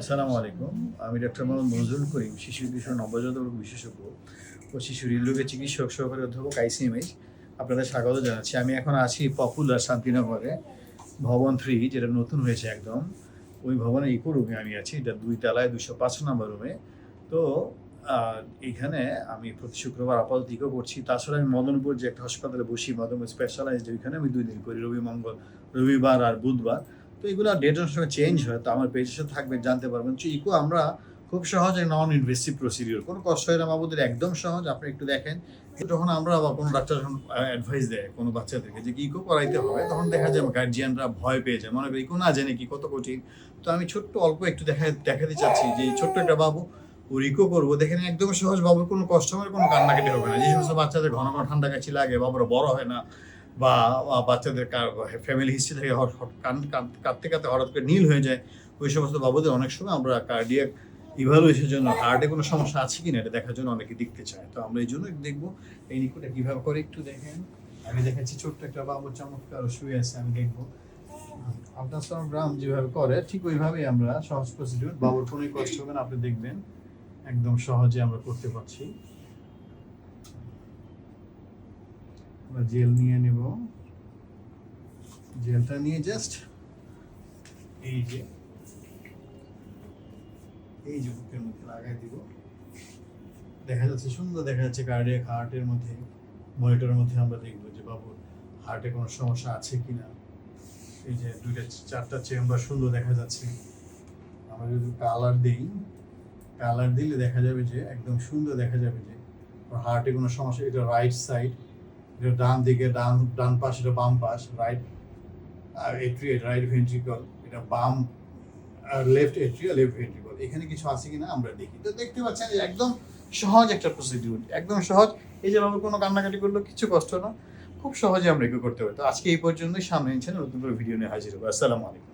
আসসালামু আলাইকুম। আমি ডক্টর মোহাম্মদ মনজুরুল করিম, শিশু কিশোর নবজাতক রোগ বিশেষজ্ঞ ও শিশু হৃদরোগের চিকিৎসক, সহকারী অধ্যাপক আইসিএমএইচ আপনাদের স্বাগত জানাচ্ছি। আমি এখন আছি পপুলার শান্তিনগরে, ভবন থ্রি, যেটা নতুন হয়েছে একদম। ওই ভবনে ইকো রুমে আমি আছি, এটা দুই তলায় দুশো পাঁচ নম্বর রুমে। তো এইখানে আমি প্রতি শুক্রবার আপাতত ইকো করছি। তাছাড়া আমি মদনপুর যে একটা হাসপাতালে বসি, মদনপুর স্পেশালাইজড ওইখানে আমি দুই দিন করি। রবি মঙ্গল, রবিবার আর বুধবার। তো এগুলো ডেটের সঙ্গে চেঞ্জ হয়, তো আমার পেজের সাথে থাকবেন, জানতে পারবেন। তো ইকো আমরা খুব সহজে নন ইনভেসিভ প্রসিডিওর কোনো কষ্ট হয় না বাবুদের, একদম সহজ। আপনি একটু দেখেন, যখন আমরা বা কোনো ডাক্তার যখন অ্যাডভাইস দেয় কোনো বাচ্চাদেরকে যে ইকো করাইতে হবে, তখন দেখা যায় গার্জিয়ানরা ভয় পেয়ে যায়। মনে করি ইকো না জেনে কি কত কঠিন। তো আমি ছোট্ট অল্প একটু দেখা, দেখাতে চাচ্ছি যে ছোট্ট একটা বাবু ও রিকো করব। দেখেন একদম সহজ, বাবুর কোনো কষ্ট হবে কোনো কান্নাকাটি হবে না। যে সমস্ত বাচ্চাদের ঘন ঘন ঠান্ডা কাশি লাগে, বাবুরা বড় হয় না। বা বাচ্চাদের ফ্যামিলি হিস্ট্রি থেকে কান- কাঁদতে কাঁদতে হঠাৎ করে নীল হয়ে যায়। ওই সমস্ত বাবুদের অনেক সময় আমরা কার্ডিয়াক ইভালুয়েশনের জন্য হার্টে কোনো সমস্যা আছে কি না এটা দেখার জন্য অনেকে দেখতে চায়। তো আমরা এই জন্য দেখব এই নিকোটা কীভাবে করে একটু দেখেন। আমি দেখাচ্ছি ছোট্ট একটা বাবু, চমৎকার শুয়ে আছে, আমি দেখব। আলট্রাসাউন্ডগ্রাম যেভাবে করে, ঠিক ওইভাবেই আমরা সহজ প্রসিডিউর বাবুর কোনোই কষ্ট হবে না, আপনি দেখবেন। একদম সহজে আমরা করতে পারছি। আমরা জেল নিয়ে নেব। জেলটা নিয়ে জাস্ট এই যে এই যে বুকের মধ্যে লাগাই দিব। দেখা যাচ্ছে সুন্দর দেখা যাচ্ছে কার্ডিয়াক হার্টের মধ্যে মনিটরের মধ্যে আমরা দেখব যে বাবুর হার্টে কোনো সমস্যা আছে কিনা। এই যে দুইটা, চারটা চেম্বার সুন্দর দেখা যাচ্ছে। আমরা যদি কালার দিই কালার দিলে দেখা যাবে যে, একদম সুন্দর দেখা যাবে যে হার্টে কোনো সমস্যা, এটা রাইট সাইড ডান দিকে, ডান ডান পাশ এটা বাম পাশ রাইট আর এট্রিয়া রাইট ভেন্ট্রিকল এটা বাম আর লেফট এট্রিয়া লেফট ভেন্ট্রিকল এখানে কিছু আছে কিনা আমরা দেখি। তো দেখতে পাচ্ছেন যে একদম সহজ একটা প্রসিডিউর একদম সহজ। এই যে বাবু কোনো কান্নাকাটি করল, কিছু কষ্ট না। খুব সহজে আমরা এগুলো করতে পারি। তো আজকে এই পর্যন্তই। সামনে নিচ্ছেন নতুন করে ভিডিও নিয়ে হাজির হব। আসসালামু আলাইকুম।